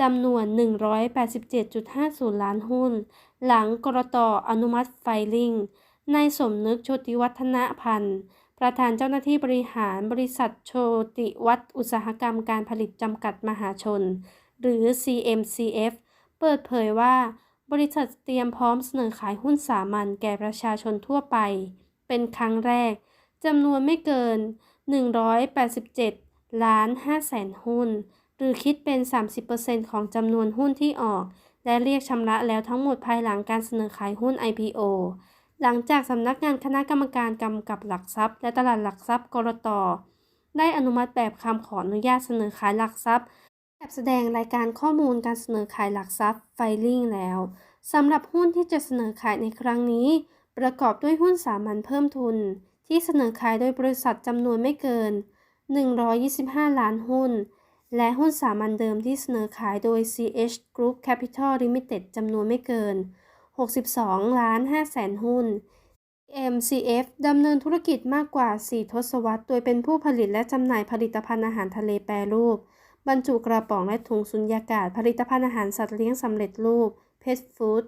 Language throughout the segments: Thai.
จำนวน 187.50 ล้านหุ้น หลังกรตอนุมัติไฟลิ่งนายสมนึกโชติวัฒนพันธ์ ประธานเจ้าหน้าที่บริหารบริษัทโชติวัฒน์อุตสาหกรรมการผลิตจำกัดมหาชน หรือ CMCF เปิดเผยว่า บริษัทเตรียมพร้อมเสนอขายหุ้นสามัญแก่ประชาชนทั่วไป เป็นครั้งแรกจำนวนไม่เกิน 187 ล้าน5แสนหุ้น หรือคิดเป็น 30%ของจำนวนหุ้นที่ออก และเรียกชำระแล้วทั้งหมดภายหลังการเสนอขายหุ้น IPO หลังจากสำนักงานคณะกรรมการกำกับหลักทรัพย์ และตลาดหลักทรัพย์กรตได้อนุมัติแบบคำขออนุญาตเสนอขายหลักทรัพย์ แบบแสดงรายการข้อมูลการเสนอขายหลักทรัพย์ไฟลิ่งแล้วสำหรับหุ้นที่จะเสนอขายในครั้งนี้ ประกอบด้วยหุ้นสามัญเพิ่มทุน ที่เสนอขายโดยบริษัทจำนวนไม่เกิน 125 ล้านหุ้น และหุ้นสามัญเดิมที่เสนอขายโดย CH Group Capital Limited จำนวนไม่เกิน 62 ล้าน5แสนหุ้น MCF ดำเนินธุรกิจมากกว่า 4 ทศวรรษ โดยเป็นผู้ผลิตและจำหน่ายผลิตภัณฑ์อาหารทะเลแปรรูป บรรจุกระป๋องและถุงสุญญากาศ ผลิตภัณฑ์อาหารสัตว์เลี้ยงสำเร็จรูป Pet Food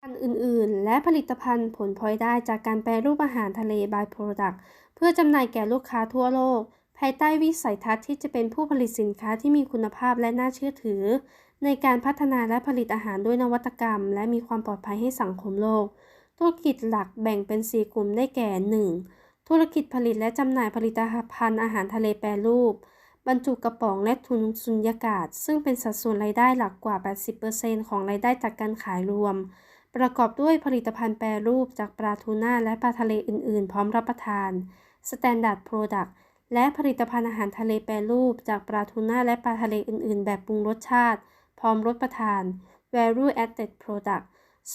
พันอื่น ๆ และผลิตภัณฑ์ผลพลอยได้จากการแปรรูปอาหารทะเล by Product เพื่อจำหน่ายแก่ลูกค้าทั่วโลก ภายใต้วิสัยทัศน์ที่จะเป็นผู้ผลิตสินค้าที่มีคุณภาพและน่าเชื่อถือ ในการพัฒนาและผลิตอาหารด้วยนวัตกรรม และมีความปลอดภัยให้สังคมโลก ธุรกิจหลักแบ่งเป็น 4 กลุ่มได้แก่ 1. ธุรกิจผลิตและจำหน่ายผลิตภัณฑ์อาหารทะเลแปรรูป บรรจุกระป๋องและทุนสุญญากาศ ซึ่งเป็นสัดส่วนรายได้หลักกว่า 80%ของรายได้จากการขายรวม ประกอบด้วยผลิตภัณฑ์แปรรูปจากปลาทูน่าและปลาทะเลอื่น ๆ พร้อมรับประทาน Standard Product และผลิตภัณฑ์อาหารทะเลแปรรูป จากปลาทูน่าและปลาทะเลอื่น ๆ แบบปรุงรสชาติ พร้อมรสประทาน value added product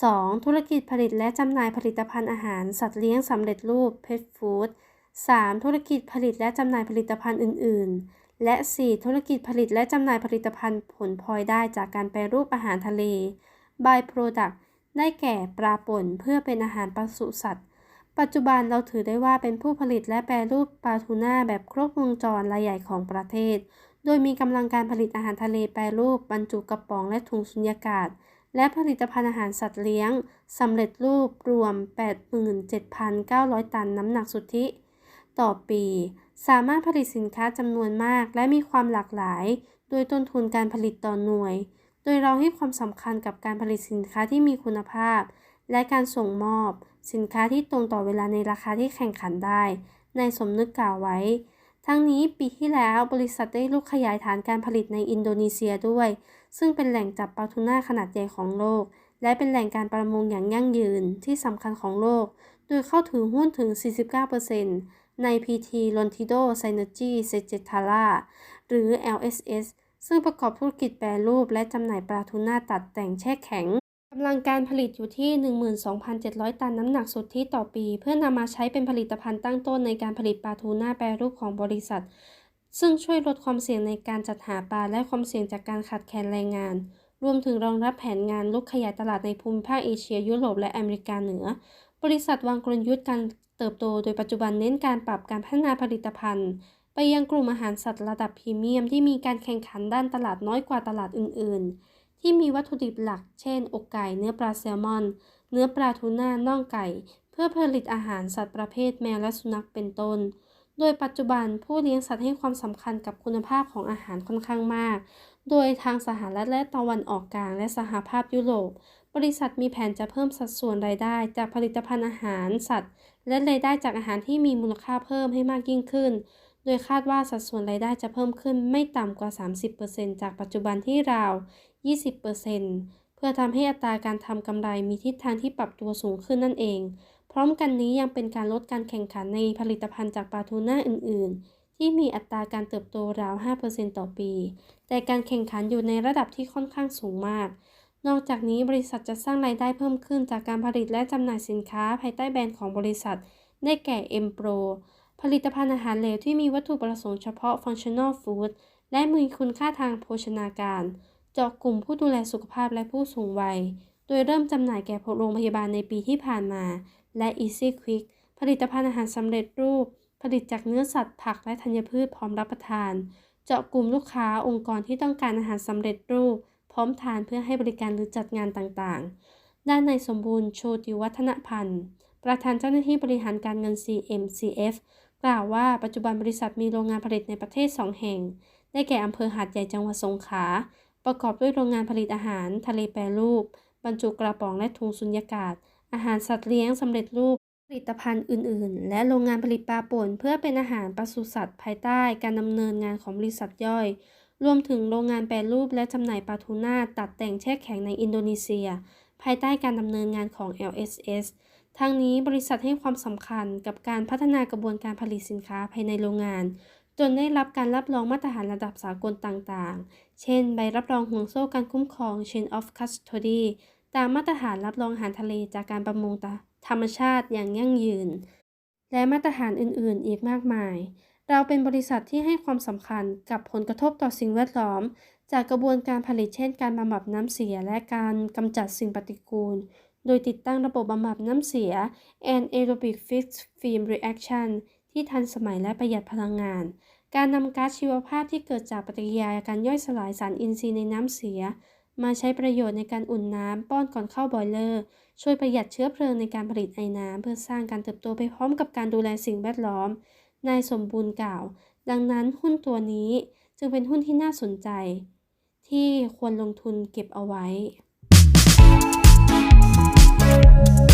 2. ธุรกิจผลิตและจำหน่ายผลิตภัณฑ์อาหารสัตว์เลี้ยงสำเร็จรูป pet food 3. ธุรกิจผลิตและจำหน่ายผลิตภัณฑ์อื่น ๆ และ 4. ธุรกิจผลิตและจำหน่ายผลิตภัณฑ์ผลพลอยได้จากการแปรรูปอาหารทะเล by product ได้แก่ปลาป่นเพื่อเป็นอาหารปศุสัตว์ ปัจจุบันเราถือได้ว่าเป็นผู้ผลิตและแปรรูปปลาทูน่าแบบครบวงจรรายใหญ่ของประเทศ โดยมีกำลังการผลิตอาหารทะเลแปรรูปบรรจุกระป๋องและถุงสุญญากาศ และผลิตภัณฑ์อาหารสัตว์เลี้ยงสำเร็จรูปรวม 87,900 ตันน้ำหนักสุทธิ ต่อปี สามารถผลิตสินค้าจำนวนมากและมีความหลากหลาย โดยต้นทุนการผลิตต่อหน่วย โดยเราให้ความสำคัญกับการผลิตสินค้าที่มีคุณภาพ และการส่งมอบ สินค้าที่ตรงต่อเวลาในราคาที่แข่งขันได้ในสมนึกกล่าวไว้ ทั้งนี้ปีที่แล้วบริษัทได้ลุกขยายฐานการผลิตในอินโดนีเซียด้วย ซึ่งเป็นแหล่งจับปลาทูน่าขนาดใหญ่ของโลก และเป็นแหล่งการประมงอย่างยั่งยืนที่สำคัญของโลก โดยเข้าถือหุ้นถึง 49%ใน PT Lontido Synergy s e g e t a l a หรือ LSS ซึ่งประกอบธุรกิจแปรรูปและจำหน่ายปลาทูน่าตัดแต่งแช่แข็ง กำลังการผลิตอยู่ที่ 12,700 ตันน้ำหนักสุทธิต่อปี เพื่อนำมาใช้เป็นผลิตภัณฑ์ตั้งต้นในการผลิตปลาทูน่าแปรรูปของบริษัท ซึ่งช่วยลดความเสี่ยงในการจัดหาปลาและความเสี่ยงจากการขาดแคลนแรงงาน รวมถึงรองรับแผนงานลุกขยายตลาดในภูมิภาคเอเชีย ยุโรปและอเมริกาเหนือ บริษัทวางกลยุทธ์การเติบโต โดยปัจจุบันเน้นการปรับการพัฒนาผลิตภัณฑ์ ไปยังกลุ่มอาหารสัตว์ระดับพรีเมียมที่มีการแข่งขันด้านตลาดน้อยกว่าตลาดอื่น ๆ ที่มีวัตถุดิบหลัก เช่น อกไก่ เนื้อปลาแซลมอน เนื้อปลาทูน่า น่องไก่ เพื่อผลิตอาหารสัตว์ประเภทแมวและสุนัขเป็นต้น โดยปัจจุบันผู้เลี้ยงสัตว์ให้ความสำคัญกับคุณภาพของอาหารค่อนข้างมาก โดยทางสหรัฐและตะวันออกกลางและสหภาพยุโรป บริษัทมีแผนจะเพิ่มสัดส่วนรายได้ จากผลิตภัณฑ์อาหารสัตว์ และรายได้จากอาหารที่มีมูลค่าเพิ่มให้มากยิ่งขึ้น โดยคาดว่าสัดส่วนรายได้จะเพิ่มขึ้นไม่ต่ำกว่า 30%จากปัจจุบันที่ราว 20%เพื่อทำให้อัตราการทำกำไรมีทิศทางที่ปรับตัวสูงขึ้นนั่นเอง พร้อมกันนี้ยังเป็นการลดการแข่งขันในผลิตภัณฑ์จากปลาทูน่าอื่น ๆ ที่มีอัตราการเติบโตราว 5%ต่อปี แต่การแข่งขันอยู่ในระดับที่ค่อนข้างสูงมากนอกจากนี้บริษัทจะสร้างรายได้เพิ่มขึ้นจากการผลิตและจำหน่ายสินค้าภายใต้แบรนด์ของบริษัท ได้แก่ M Pro ผลิตภัณฑ์อาหารเหลวที่มีวัตถุประสงค์เฉพาะ Functional Food และมีคุณค่าทางโภชนาการ เจาะกลุ่มผู้ดูแลสุขภาพและผู้สูงวัย โดยเริ่มจำหน่ายแก่โรงพยาบาลในปีที่ผ่านมา และ Easy Quick ผลิตภัณฑ์อาหารสำเร็จรูป ผลิตจากเนื้อสัตว์ผักและธัญพืชพร้อมรับประทาน เจาะกลุ่มลูกค้าองค์กรที่ต้องการอาหารสำเร็จรูป พร้อมทานเพื่อให้บริการหรือจัดงานต่างๆ ด้านในสมบูรณ์โชติวัฒนพันธ์ ประธานเจ้าหน้าที่บริหารการเงิน CMCF กล่าวว่าปัจจุบันบริษัทมีโรงงานผลิตในประเทศ 2 แห่ง ได้แก่อำเภอหาดใหญ่จังหวัดสงขลา ประกอบด้วยโรงงานผลิตอาหาร ทะเลแปรรูป บรรจุกระป๋องและถุงสุญญากาศ อาหารสัตว์เลี้ยงสำเร็จรูป ผลิตภัณฑ์อื่น ๆ และโรงงานผลิตปลาป่นเพื่อเป็นอาหารปศุสัตว์ภายใต้การดำเนินงานของบริษัทย่อย รวมถึงโรงงานแปรรูปและจำหน่ายปลาทูน่าตัดแต่งแช่แข็งในอินโดนีเซีย ภายใต้การดำเนินงานของ LSS ทั้งนี้บริษัทให้ความสำคัญกับการพัฒนากระบวนการผลิตสินค้าภายในโรงงาน จนได้รับการรับรองมาตรฐานระดับสากลต่างๆ เช่น ใบรับรองห่วงโซ่การคุ้มครอง Chain of Custody ตามมาตรฐานรับรองอาหารทะเลจากการประมงธรรมชาติอย่างยั่งยืน และมาตรฐานอื่นๆ อีกมากมาย เราเป็นบริษัทที่ให้ความสำคัญกับผลกระทบต่อสิ่งแวดล้อม จากกระบวนการผลิตเช่น การบำบัดน้ำเสียและการกำจัดสิ่งปฏิกูล โดยติดตั้งระบบบำบัดน้ำเสีย Anaerobic Fixed Film Reaction ที่ทันสมัยและประหยัดพลังงาน การนำก๊าซชีวภาพที่เกิดจากปฏิกิริยาการย่อยสลายสารอินทรีย์ในน้ำเสีย มาใช้ประโยชน์ในการอุ่นน้ำป้อนก่อนเข้าบอยเลอร์ ช่วยประหยัดเชื้อเพลิงในการผลิตไอน้ำเพื่อสร้างการเติบโตไปพร้อมกับการดูแลสิ่งแวดล้อม นายสมบูรณ์กล่าว ดังนั้นหุ้นตัวนี้จึงเป็นหุ้นที่น่าสนใจ ที่ควรลงทุนเก็บเอาไว้ Bye.